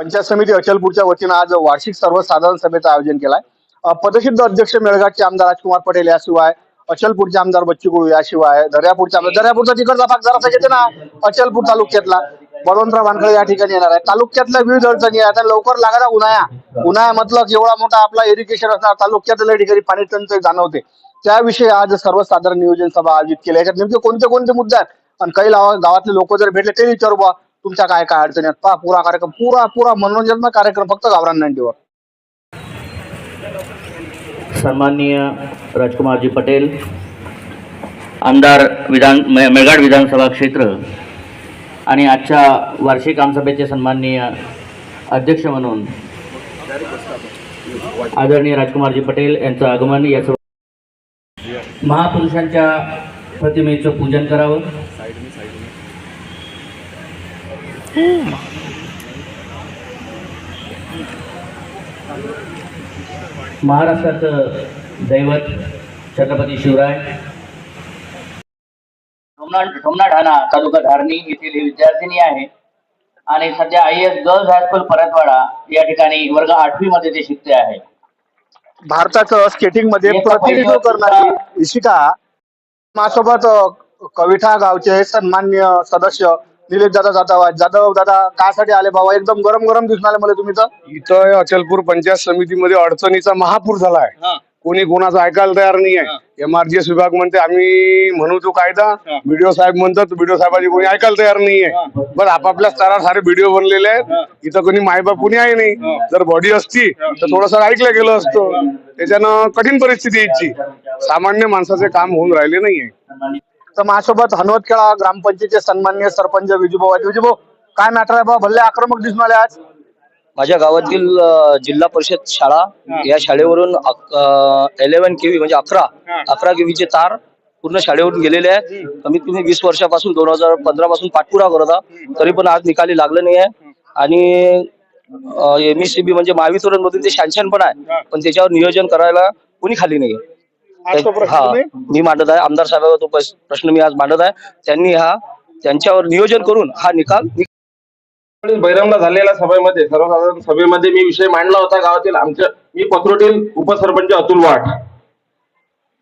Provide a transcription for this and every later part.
पंचायत समिती अचलपूरच्या वतीनं आज वार्षिक सर्वसाधारण सभेचं आयोजन केलंय. पदसिद्ध अध्यक्ष मेळघाटचे आमदार राजकुमार पटेल याशिवाय अचलपूरचे आमदार बच्चू गुळू याशिवाय दर्यापूरचे आमदार दर्यापूरचा तिकडचा भाग जरासा घेते ना अचलपूर तालुक्यातला. बळवंतराव वानखळे या ठिकाणी येणार आहे. तालुक्यातल्या विविध अडचणी आहे आता लवकर लागणार उन्हाळ्या उन्हाळ्या म्हटलं की एवढा मोठा आपला इरिगेशन असणार. तालुक्यातल्या ठिकाणी पाणी टंचाई जाणवते. त्याविषयी आज सर्वसाधारण नियोजन सभा आयोजित केली याच्यात नेमके कोणते कोणते मुद्दे आहेत? आणि काही लावा- गावातले लोक जर भेटले ते विचारू बा तुमच्या काय काय अडचणी आहेत? पहा पुरा कार्यक्रम पुरा पुरा मनोरंजन कार्यक्रम फक्त गावरान नाईन्टीवर सन्माननीय राजकुमारजी पटेल आमदार विधान मेळघाट विधानसभा क्षेत्र आणि आजच्या वार्षिक आमसभेचे सन्माननीय अध्यक्ष म्हणून आदरणीय राजकुमारजी पटेल यांचं आगमन याचं महापुरुषांच्या प्रतिमेचं पूजन करावं. महाराष्ट्राचं दैवत छत्रपती शिवराय. सोमनाथ ठाणा तालुका धारणी येथील ही विद्यार्थिनी आहे. आणि सध्या I S girls high school Paratwada या ठिकाणी वर्ग आठवी मध्ये ते शिकते आहे. भारताचं स्केटिंगमध्ये प्रतिनिधित्व करणारी इशिका माझ्यासोबत कविठा गावचे सन्मान्य सदस्य निलेश दादा जाधव जाधव दादा कासाठी आले बाबा एकदम गरम गरम दिसून आले मला तुम्ही तर. इथं अचलपूर पंचायत समितीमध्ये अडचणीचा महापूर झालाय. कोणी कोणाचं ऐकायला तयार नाही आहे एमआरजीएस विभाग म्हणते आम्ही म्हणू तो कायदा. बीडीओ साहेब म्हणतात बीडीओ साहेबांची कोणी ऐकायला तयार नाहीये. बस आपापल्या स्तरावर सारे व्हिडिओ बनलेले आहेत. इथं कोणी मायबाप कोणी आहे नाही. जर बॉडी असती तर थोडस ऐकलं गेलं असतं. त्याच्यानं कठीण परिस्थिती यायची. सामान्य माणसाचे काम होऊन राहिले नाहीये. तर माझ्यासोबत हनवतखेळा ग्रामपंचायतचे सन्मान्य सरपंच विजूभाऊ आहेत. विजूभाऊ काय मॅटर आहे बाबा भल्ले आक्रमक दिसून आले आज. माझ्या गावातील अ, जिल्हा परिषद शाळा या शाळेवरून इलेव्हन केव्ही म्हणजे अकरा अकरा केव्हीचे तार पूर्ण शाळेवरून गेलेले आहेत. कमीत कमी वीस वर्षापासून दोन हजार पंधरा पासून पाठपुरावा करत आहोत. तरी पण आज निकाली लागलं नाही आहे आणि एमईसीबी म्हणजे महावितरण मधून ते शांशन पण आहे. पण त्याच्यावर नियोजन करायला कोणी खाली नाही आज हा? मी मांडत आहे. आमदार साहेबांवर तो प्रश- प्रश्न मी आज मांडत आहे. त्यांनी हा त्यांच्यावर नियोजन करून हा निकाल बैरमला झालेल्या सभेमध्ये सर्वसाधारण सभेमध्ये मी विषय मांडला होता गावातील आमच्या मी पत्रोटील उपसरपंच अतुल वाट.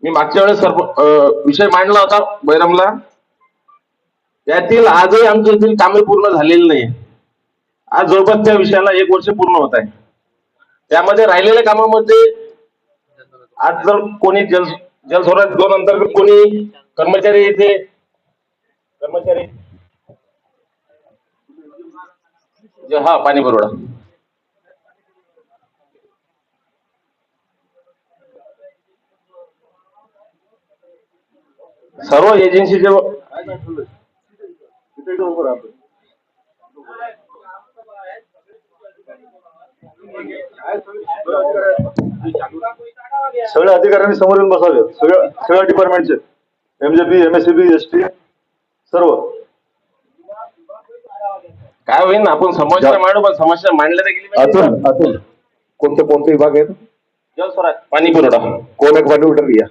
मी मागच्या वेळेस सरप अं, विषय मांडला होता बैरमला यातील आजही आमच्या येथील कामे पूर्ण झालेली नाही आज जवळपास त्या विषयाला एक वर्ष पूर्ण होत आहे. त्यामध्ये राहिलेल्या कामामध्ये आज जर कोणी जल जलस्वराज दोन अंतर्गत कोणी कर्मचारी येथे कर्मचारी. हा पाणी पुरवठा. सर्व एजन्सीचे सगळ्या अधिकाऱ्यांनी समोर येऊन बसावे सगळ्या सगळ्या डिपार्टमेंटचे एमजेपी एमएससीबी एस टी सर्व. काय होईल ना आपण समस्या मांडू पण समस्या मांडल्या तर गेली. अतुल अतुल कोणते कोणते विभाग आहेत? जलस्वराज पाणी पुरवठा. कोण एक पाठी उठर घ्या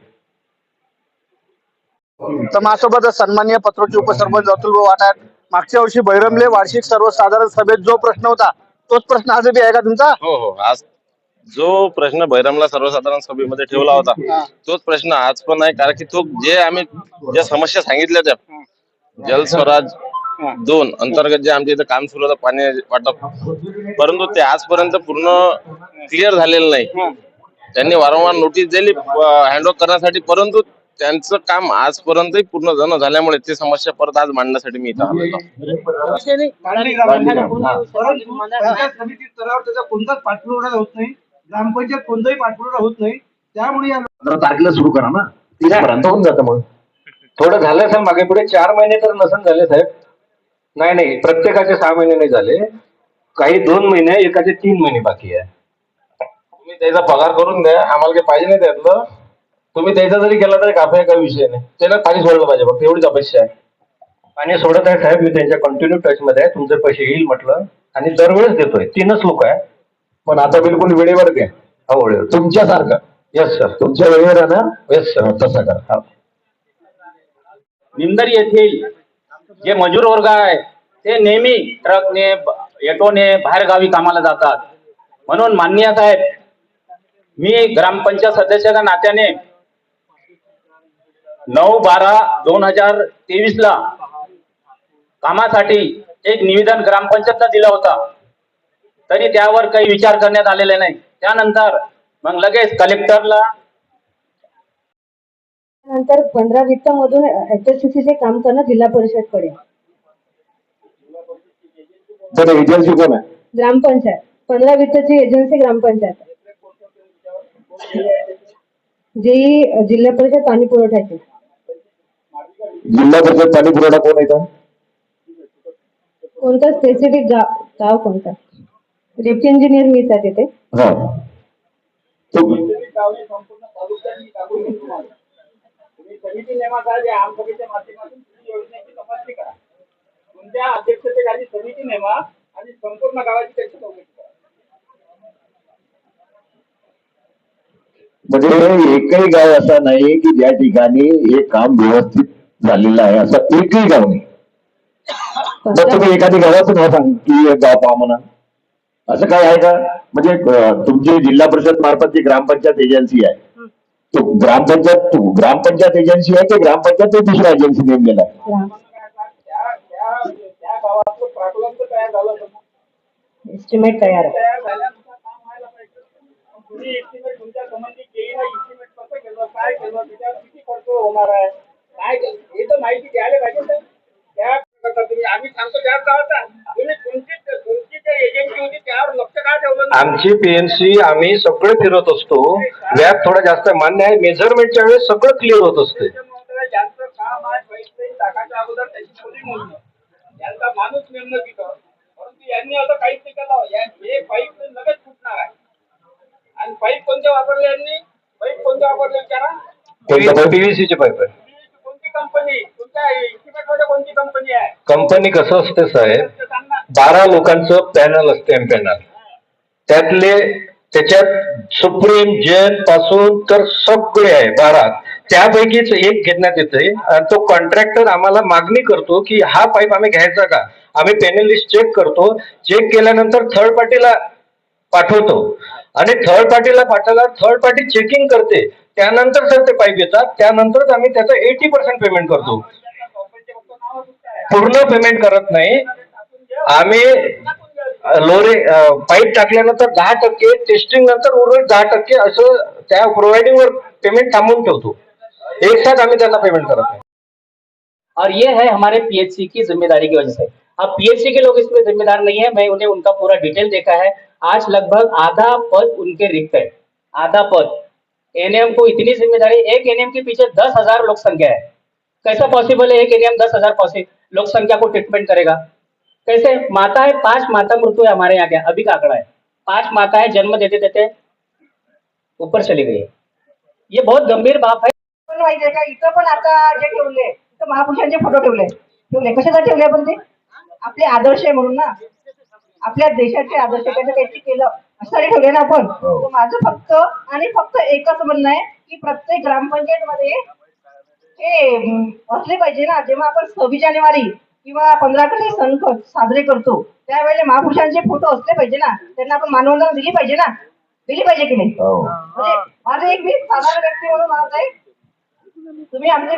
तर माझ्यासोबत सन्मान्य पत्रोचे उपसरपंच अतुल वाट आहेत. मागच्या वर्षी बैरमले वार्षिक सर्वसाधारण सभेत जो प्रश्न होता तोच प्रश्न आज बी आहे का तुमचा? हो हो आज जो प्रश्न बैरमला सर्वसाधारण सभेमध्ये ठेवला होता तोच प्रश्न आज पण आहे कारण की तो जे आम्ही ज्या समस्या सांगितल्या त्या जलस्वराज दोन अंतर्गत जे आमच्या इथं काम सुरू होतं पाणी वाटप परंतु ते आजपर्यंत पूर्ण क्लिअर झालेलं नाही. त्यांनी वारंवार नोटीस दिली हँडओव्हर करण्यासाठी परंतु त्यांचं काम आजपर्यंतही पूर्ण न झाल्यामुळे ते समस्या परत आज मांडण्यासाठी मी इथं पाठपुरावा होत नाही. ग्रामपंचायत कोणताही पाठपुरावा होत नाही त्यामुळे या पंधरा तारखेला सुरू करा ना. तीसपर्यंत होऊन जातं मग. थोडं झालं असेल मागे पुढे चार महिने तर नसन झाले साहेब. नाही नाही प्रत्येकाचे सहा महिने नाही झाले. काही दोन महिने एकाचे तीन महिने बाकी आहे. तुम्ही त्याचा पगार करून द्या आम्हाला काही पाहिजे नाही त्यातलं. तुम्ही त्याचा जरी केला तरी काफी काही विषय नाही. त्याला पाणी सोडलं पाहिजे फक्त एवढीच अपेक्षा आहे. पाणी सोडत आहे साहेब मी त्यांच्या कंटिन्यू टच मध्ये आहे. तुमचे पैसे येईल म्हटलं. आणि दरवेळेस देतोय. तीनच लोक आहे. पण आता बिलकुल वेळेवर द्या हो वेळेवर. तुमच्यासारखं. येस सर तुमच्या वेळेवर आहे ना येस सर तसं करा. हा. निंदर येथील जे मजूर वर्ग आहे ते नेहमी ट्रकने ब- येटोने बाहेरगावी कामाला जातात. म्हणून माननीय साहेब मी ग्रामपंचायत सदस्याच्या नात्याने नऊ बारा दोन हजार तेवीस ला कामासाठी एक निवेदन ग्रामपंचायतला दिला होता. तरी त्यावर काही विचार करण्यात आलेले नाही. त्यानंतर मग लगेच कलेक्टरला नंतर पंधरा वित्त मधून HSCC चे काम करणं जिल्हा एजन्सी कोण आहे? ग्रामपंचायत. पंधरा वित्तची एजन्सी ग्रामपंचायत. जी जिल्हा परिषद पाणी पुरवठ्याची जिल्हा परिषद पाणी पुरवठा कोण आहे इथं? कोणतं स्पेसिफिक गाव गाव कोणतं? डेप्टी इंजिनियर मीच आहे तिथे. हा. तो म्हणजे एकही गाव असा नाही की ज्या ठिकाणी हे काम व्यवस्थित झालेलं आहे असं एकही गाव नाही. तर तुम्ही एखादी गावाचं नाव सांग की हे गाव पहा म्हणा. असं का? म्हणजे परिषद मार्फत जी ग्रामपंचायत एजेंसी है. तो ग्राम पंचायत एजन्सी तो आहे ते ग्रामपंचायत दुसऱ्या एजन्सी नेमलेला आहे? एस्टिमेट तयार काय हे तर माहिती आमची पीएनसी आम्ही सगळे फिरत असतो. व्याप थोडा जास्त. मान्य आहे. मेजरमेंटच्या वेळेस सगळं क्लिअर होत असते. यांनी काहीच नाही केलं पाईप लगेच फुटणार आहे आणि पाईप कोणते वापरले यांनी पाईप कोणते वापरले विचारा पीव्हीसीचे पाईप आहे. कोणती कंपनी मध्ये कोणती कंपनी आहे? कंपनी कसं असते साहेब? बारा लोकांचं पॅनल असते एम पॅनल त्यातले त्याच्यात सुप्रीम जैनपासून तर सगळे आहे बारा त्यापैकीच एक घेण्यात येते आणि तो कॉन्ट्रॅक्टर आम्हाला मागणी करतो की हा पाईप आम्ही घ्यायचा का? आम्ही पेनलिस्ट चेक करतो चेक केल्यानंतर थर्ड पार्टीला पाठवतो. आणि थर्ड पार्टीला पाठवला थर्ड पार्टी चेकिंग करते. त्यानंतर सर ते पाईप येतात त्यानंतरच आम्ही त्याचं एटी पर्सेंट पेमेंट करतो. पूर्ण पेमेंट करत नाही. आम्ही लोरे पाईप टाकल्यानंतर दहा टक्के टेस्टिंग नंतर उर्वरित दहा टक्के असं पेमेंट थांबवून एक साथ त्यांना पेमेंट करत नाही. और ये है हमारे पीएचसी की ज़िम्मेदारी की वजह से। अब पीएचसी के लोग इसमें जिम्मेदार नहीं है, मैं उन्हें उनका पूरा डिटेल देखा है। आज लगभग आधा पद उनके रिक्त है। आधा पद। एनएम को इतनी ज़िम्मेदारी, एक एनएम के पीछे दस हज़ार लोक संख्या है। कैसा पॉसिबल है एक एनएम दस हज़ार लोक संख्या को ट्रीटमेंट करेगा? कैसे? माता है पांच माता मृत्यु है हमारे यहाँ के अभी का आंकड़ा है। पांच माता है जन्म देते देते ऊपर चली गई। है ये बहुत गंभीर बात है। पण माहितीये का? इथं पण आता जे ठेवले इथं महापुरुषांचे फोटो ठेवले. ठेवले कशासाठी ठेवले आपण ते? आपले आदर्श आहे म्हणून ना. आपल्या देशाचे आदर्श त्याचं काहीतरी केलं. अशासाठी ठेवले ना आपण. तर माझं फक्त आणि फक्त एकच म्हणणं आहे की प्रत्येक ग्रामपंचायत मध्ये हे असले पाहिजे ना. जेव्हा आपण सव्वीस जानेवारी किंवा पंधरा ऑगस्ट सण साजरे करतो. त्यावेळेला महापुरुषांचे फोटो असले पाहिजे ना त्यांना आपण मानवंदना दिली पाहिजे ना. दिली पाहिजे की नाही? म्हणजे माझं एक मी साधारण व्यक्ती म्हणून म्हणत आहे. तुम्ही आमचे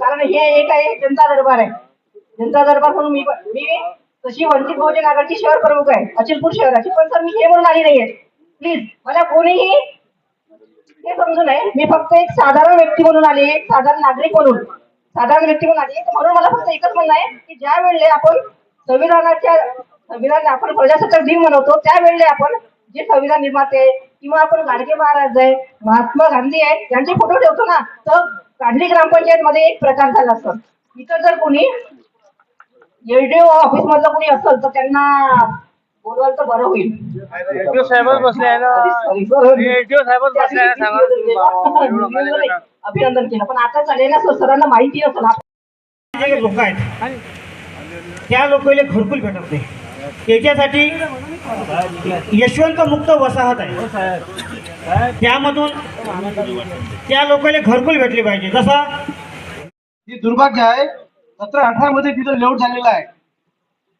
कारण हे एक आहे जनता दरबार आहे. जनता दरबार म्हणून मी मी तशी वंचित बहुजन आघाडीची शहर प्रमुख आहे अचलपूर शहराची पण सर मी हे म्हणून आली नाहीये. प्लीज मला कोणीही हे समजू नये. मी फक्त एक साधारण व्यक्ती म्हणून आली एक साधारण नागरिक म्हणून. साधारण व्यक्ती. तर म्हणून मला फक्त एकच म्हणणं आहे की ज्या वेळेला आपण संविधानाच्या संविधान आपण प्रजासत्ताक दिन मनवतो त्यावेळेला आपण जे संविधान निर्माते किंवा आपण गाडगे महाराज आहे महात्मा गांधी आहे यांचे फोटो ठेवतो ना तर काढली ग्रामपंचायत मध्ये एक प्रकार झाला असतो. इथं जर कोणी एलडीओ ऑफिस मधलं कोणी असेल तर त्यांना बोलवाल तर बरं होईल. साहेबच बसले आहे ना. साहेबच बसले आहे सांगा. अभिनंदन केलं. पण आता चालेल ना सर सरांना माहिती जे लोक आहेत त्या लोकांना घरकुल भेटत नाही. त्याच्यासाठी यशवंत मुक्त वसाहत आहे. त्यामधून त्या लोकांना घरकुल भेटले पाहिजे. जसा ही दुर्भाग्य आहे सतरा अठरा मध्ये तिथं लेआउट झालेला आहे.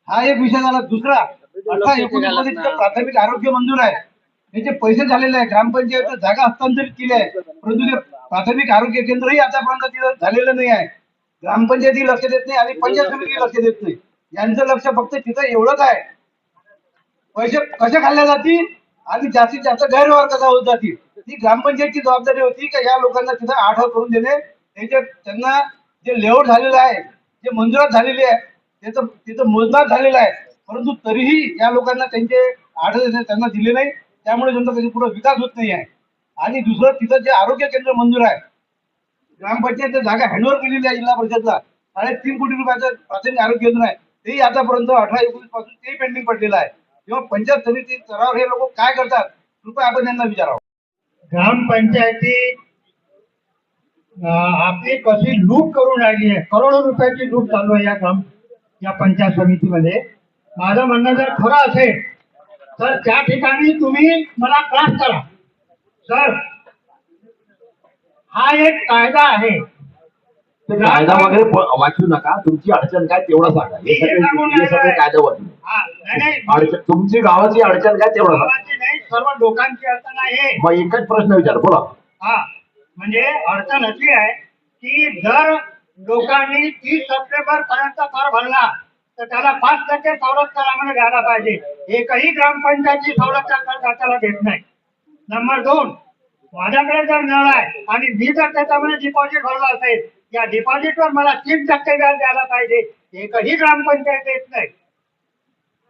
हा एक विषय झाला. दुसरा अठरा एकोणीसमध्ये तिथं प्राथमिक आरोग्य मंजूर आहे. याचे पैसे झालेले आहे ग्रामपंचायत जागा हस्तांतरित केली आहे परंतु ते प्राथमिक आरोग्य केंद्रही आतापर्यंत तिथं झालेलं नाही आहे. ग्रामपंचायती लक्ष देत नाही आणि पंचायत समिती लक्ष देत नाही. यांचं लक्ष फक्त तिथं एवढंच आहे. पैसे कसे खाल्ल्या जातील आणि जास्तीत जास्त गैरव्यवहार कसा होत जातील ही ग्रामपंचायतची जबाबदारी होती का या लोकांना तिथं आठव करून देणे. त्यांचे त्यांना जे लेआउट झालेलं आहे जे मंजुरात झालेली आहे त्याचं तिथं मोजमाप झालेलं आहे. परंतु तरीही या लोकांना त्यांचे आठवण त्यांना दिले नाही. त्यामुळे त्यांचा पुढे विकास होत नाही आहे. आणि दुसरं तिथं जे आरोग्य केंद्र मंजूर आहे ग्रामपंचायत जागा हँडओव्हर केलेली आहे जिल्हा परिषदला. साडेतीन कोटी रुपयाचं प्राथमिक आरोग्य केंद्र आहे. तेही आतापर्यंत अठरा एकोणीसपासून तेही पेंडिंग पडलेलं आहे. किंवा पंचायत समिती स्तरावर हे लोक काय करतात कृपया आपण त्यांना विचारावं. ग्रामपंचायती आपली कशी लूट करून राहिली आहे करोडो रुपयाची लूट चालू आहे या ग्राम या पंचायत समितीमध्ये. माझं म्हणणं जर खरं असेल तर त्या ठिकाणी तुम्ही मला त्रास करा. सर हा एक कायदा आहे. कायदा वगैरे प- वाचू नका. तुमची अडचण काय तेवढं सांगा. हे सगळे हे सगळे कायदा वाचू. हा, नाही, नाही, अडचण तुमची गावाची अडचण काय तेवढं सांगा. गावाची नाही सर्व लोकांची अडचण आहे. मग एकच प्रश्न विचार बोला. हा म्हणजे अडचण अशी आहे की जर लोकांनी तीस सप्टेंबर पर्यंत कर भरला तर त्याला पाच टक्के सवलत करामध्ये आम्हाला द्यायला पाहिजे. एकही ग्रामपंचायतची सवलत त्याला देत नाही. नंबर दोन माझ्याकडे जर नळ आहे आणि मी जर त्याच्यामध्ये डिपॉझिट भरलं असेल या डिपॉझिटवर मला तीन टक्के व्याज द्यायला पाहिजे. एकही ग्रामपंचायत देत नाही.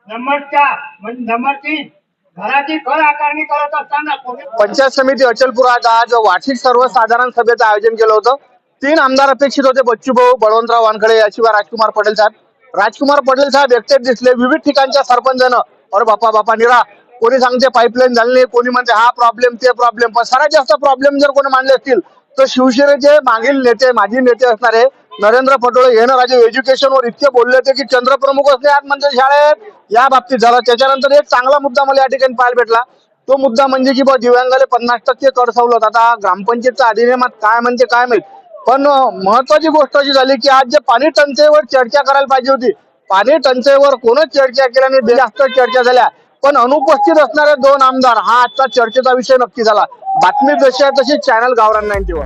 नंबर चार म्हणजे नंबर तीन घराची कर आकारणी करत असताना पंचायत समिती अचलपुरात आज वार्षिक सर्वसाधारण सभेचं आयोजन केलं होतं. तीन आमदार अपेक्षित होते बच्चूभाऊ बळवंतराव वानखडे याशिवाय राजकुमार पटेल साहेब. राजकुमार पटेल साहेब एकटेच दिसले विविध ठिकाणच्या सरपंचानं अरे बापा बापा निरा कोणी सांगते पाईपलाईन झाली नाही कोणी म्हणते हा प्रॉब्लेम ते प्रॉब्लेम पण सर्वात जास्त प्रॉब्लेम जर कोणी मांडले असतील तर शिवसेनेचे मागील नेते माजी नेते असणारे नरेंद्र पटोळे हे ना राजे एज्युकेशनवर इतके बोलले होते की चंद्रप्रमुख असले आज म्हणजे शाळेत. या बाबतीत झालं. त्याच्यानंतर एक चांगला मुद्दा मला या ठिकाणी पाहायला भेटला. तो मुद्दा म्हणजे की बा दिव्यांगाले पन्नास टक्के कर सवलत. आता ग्रामपंचायतच्या अधिनियमात काय म्हणते काय माहिती? पण महत्वाची गोष्ट अशी झाली की आज जे पाणी टंचाईवर चर्चा करायला पाहिजे होती पाणी टंचाईवर कोणच चर्चा केल्याने जास्त चर्चा झाल्या. पण अनुपस्थित असणारे दोन आमदार हा आजचा चर्चेचा विषय नक्की झाला. बातमी जशी आहे तशी चॅनल गावरान नाईन्टीवर.